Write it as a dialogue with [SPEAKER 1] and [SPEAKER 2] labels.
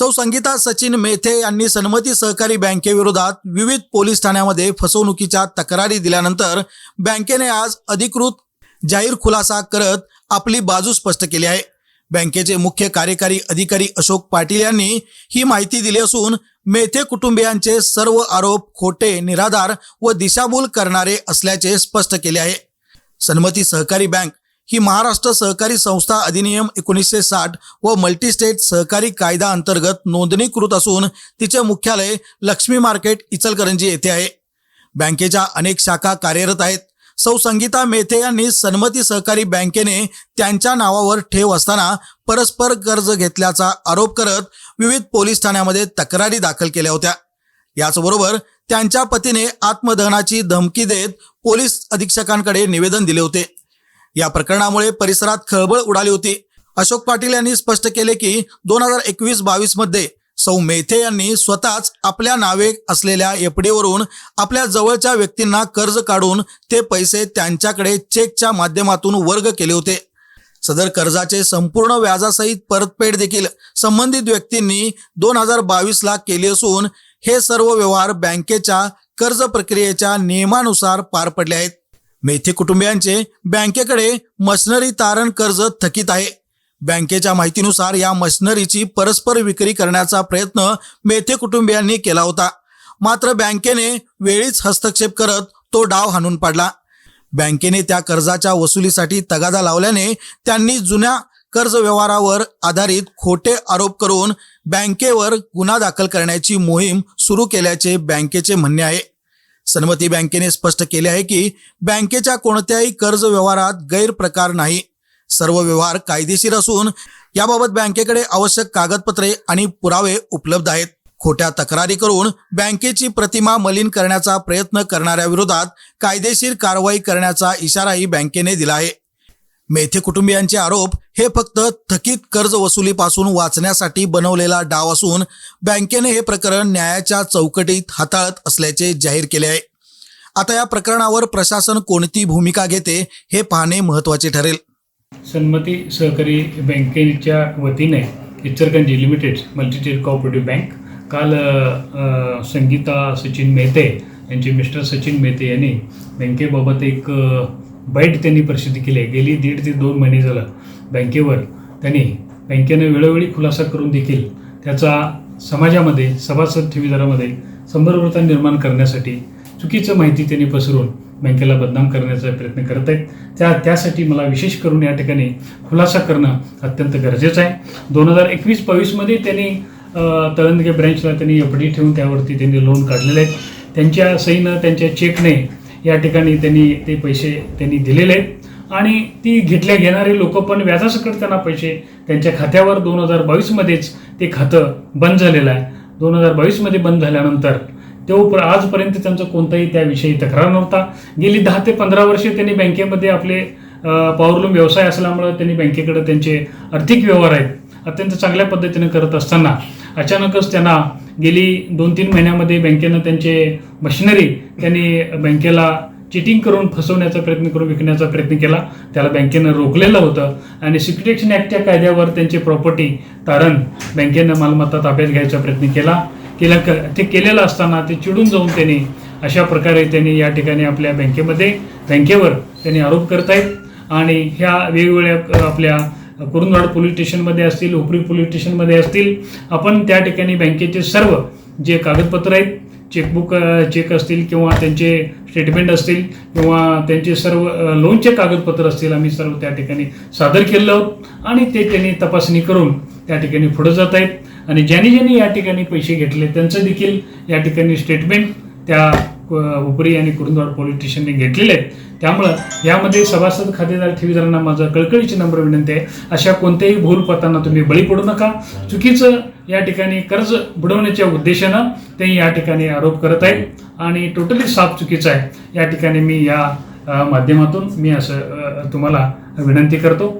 [SPEAKER 1] सौ संगीता सचिन मेथे यांनी सन्मती सहकारी बँकेविरोधात विविध पोलीस ठाण्यामध्ये फसवणुकीच्या तक्रारी दिल्यानंतर बँकेने आज अधिकृत जाहीर खुलासा करत आपली बाजू स्पष्ट केली आहे. बँकेचे मुख्य कार्यकारी अधिकारी अशोक पाटील यांनी ही माहिती दिली असून मेथे कुटुंबियांचे सर्व आरोप खोटे निराधार व दिशाभूल करणारे असल्याचे स्पष्ट केले आहे. सन्मती सहकारी बँक ही महाराष्ट्र सहकारी संस्था अधिनियम एकोणीसशे साठ व मल्टीस्टेट सहकारी कायदा अंतर्गत नोंदणीकृत असून तिचे मुख्यालय लक्ष्मी मार्केट इचलकरंजी येथे आहे. बँकेच्या अनेक शाखा कार्यरत आहेत. सौ संगीता मेथे यांनी सन्मती सहकारी बँकेने त्यांच्या नावावर ठेव असताना परस्पर कर्ज घेतल्याचा आरोप करत विविध पोलीस ठाण्यामध्ये तक्रारी दाखल केल्या होत्या. याचबरोबर त्यांच्या पतीने आत्मदहनाची धमकी देत पोलीस अधीक्षकांकडे निवेदन दिले होते. या प्रकरणामुळे परिसरात खळबळ उडाली होती. अशोक पाटील यांनी स्पष्ट केले की दोन हजार एकवीस बावीसमध्ये सौ मेथे यांनी स्वतःच आपल्या नावे असलेल्या एफडीवरून आपल्या जवळच्या व्यक्तींना कर्ज काढून ते पैसे त्यांच्याकडे चेकच्या माध्यमातून वर्ग केले होते. सदर कर्जाचे संपूर्ण व्याजासहित परतफेड देखील संबंधित व्यक्तींनी दोन हजार बावीसला केली असून हे सर्व व्यवहार बँकेच्या कर्ज प्रक्रियेच्या नियमानुसार पार पडले आहेत. मेथे कुटुंबियांचे बँकेकडे मशनरी तारण कर्ज थकीत आहे. बँकेच्या माहितीनुसार या मशिनरीची परस्पर विक्री करण्याचा प्रयत्न मेथे कुटुंबियांनी केला होता. मात्र बँकेने वेळीच हस्तक्षेप करत तो डाव हाणून पाडला. बँकेने त्या कर्जाच्या वसुलीसाठी तगादा लावल्याने त्यांनी जुन्या कर्ज व्यवहारावर आधारित खोटे आरोप करून बँकेवर गुन्हा दाखल करण्याची मोहीम सुरू केल्याचे बँकेचे म्हणणे आहे. सन्मती बँकेने स्पष्ट केले आहे की बँकेच्या कोणत्याही कर्ज व्यवहारात गैरप्रकार नाही. सर्व व्यवहार कायदेशीर असून याबाबत बँकेकडे आवश्यक कागदपत्रे आणि पुरावे उपलब्ध आहेत. खोट्या तक्रारी करून बँकेची प्रतिमा मलिन करण्याचा प्रयत्न करणाऱ्या विरोधात कायदेशीर कारवाई करण्याचा इशाराही बँकेने दिला आहे. मेथे कुटुंबियांचे आरोप हे फक्त थकीत कर्ज वसुलीपासून वाचण्यासाठी बनवलेला डाव असून बँकेने हे प्रकरण न्यायाच्या चौकटीत हाताळत असल्याचे जाहीर केले आहे. आता या प्रकरणावर प्रशासन कोणती भूमिका घेते हे पाहणे महत्त्वाचे ठरेल.
[SPEAKER 2] सन्मती सहकारी बँकेच्या वतीने Ichalkaranji limited multistate cooperative bank काल संगीता सचिन मेहते यांचे मिस्टर सचिन मेहते यांनी बँकेबाबत एक बाईट त्यांनी प्रसिद्ध केली. आहे गेली दीड ते दोन महिने झालं. बँकेवर त्यांनी बँकेनं वेळोवेळी खुलासा करून देखील त्याचा समाजामध्ये सभासद ठेवीदारामध्ये संभ्रमता निर्माण करण्यासाठी चुकीचं माहिती त्यांनी पसरून बँकेला बदनाम करण्याचा प्रयत्न करत आहेत. त्या त्यासाठी मला विशेष करून या ठिकाणी खुलासा करणं अत्यंत गरजेचं आहे. दोन हजार एकवीस बावीसमध्ये त्यांनी तळंदगे ब्रँचला त्यांनी एफ डी ठेवून त्यावरती त्यांनी लोन काढलेले आहेत त्यांच्या सहीनं त्यांच्या चेकने या ठिकाणी त्यांनी ते पैसे त्यांनी दिलेले. आहेत आणि ती घेतल्या घेणारे लोक पण व्याजासकट त्यांना पैसे त्यांच्या खात्यावर दोन हजार बावीसमध्येच ते खातं बंद झालेलं आहे. दोन हजार बावीसमध्ये बंद झाल्यानंतर तो प्र- आजपर्यंत त्यांचा कोणताही त्याविषयी तक्रार नव्हता. गेली दहा ते पंधरा वर्षे त्यांनी बँकेमध्ये आपले पॉवरलूम व्यवसाय असल्यामुळं त्यांनी बँकेकडे त्यांचे आर्थिक व्यवहार आहेत अत्यंत चांगल्या पद्धतीने करत असताना अचानकच त्यांना गेली दोन तीन महिन्यामध्ये बँकेनं त्यांचे मशिनरी त्यांनी बँकेला चिटिंग करून फसवण्याचा प्रयत्न करून विकण्याचा प्रयत्न केला. त्याला बँकेनं रोखलेलं होतं. आणि सिक्युरिटेशन ॲक्टच्या कायद्यावर त्यांची प्रॉपर्टी तारण बँकेनं मालमत्ता ताब्यात घ्यायचा प्रयत्न केला. केला क- ते केलेलं असताना ते चिडून जाऊन त्यांनी अशा प्रकारे त्यांनी या ठिकाणी आपल्या बँकेमध्ये बँकेवर त्यांनी आरोप करत आहेत आणि ह्या वेगवेगळ्या आपल्या कुरुंदवाड पोलीस स्टेशनमध्ये असतील उपरी पोलीस स्टेशनमध्ये असतील आपण त्या ठिकाणी बँकेचे सर्व जे कागदपत्र आहेत चेकबुक चेक असतील किंवा त्यांचे स्टेटमेंट असतील किंवा त्यांचे सर्व लोनचे कागदपत्र असतील आम्ही सर्व त्या ठिकाणी सादर केलं आहोत. आणि ते त्यांनी तपासणी करून त्या ठिकाणी पुढे जात आहेत. आणि ज्यांनी ज्यांनी या ठिकाणी पैसे घेतले त्यांचं देखील या ठिकाणी स्टेटमेंट त्या उपरी आणि कुरुंदवाड पोलीस स्टेशनने घेतलेले आहेत. त्यामुळं यामध्ये सभासद खातेदार ठेवीदारांना माझं कळकळीची नम्र विनंती आहे. अशा कोणत्याही भूलपतांना तुम्ही बळी पडू नका. चुकीचं या ठिकाणी कर्ज बुडवण्याच्या उद्देशानं ते या ठिकाणी आरोप करत आहेत. आणि टोटली साफ चुकीचं आहे. या ठिकाणी मी या माध्यमातून मी असं तुम्हाला विनंती करतो.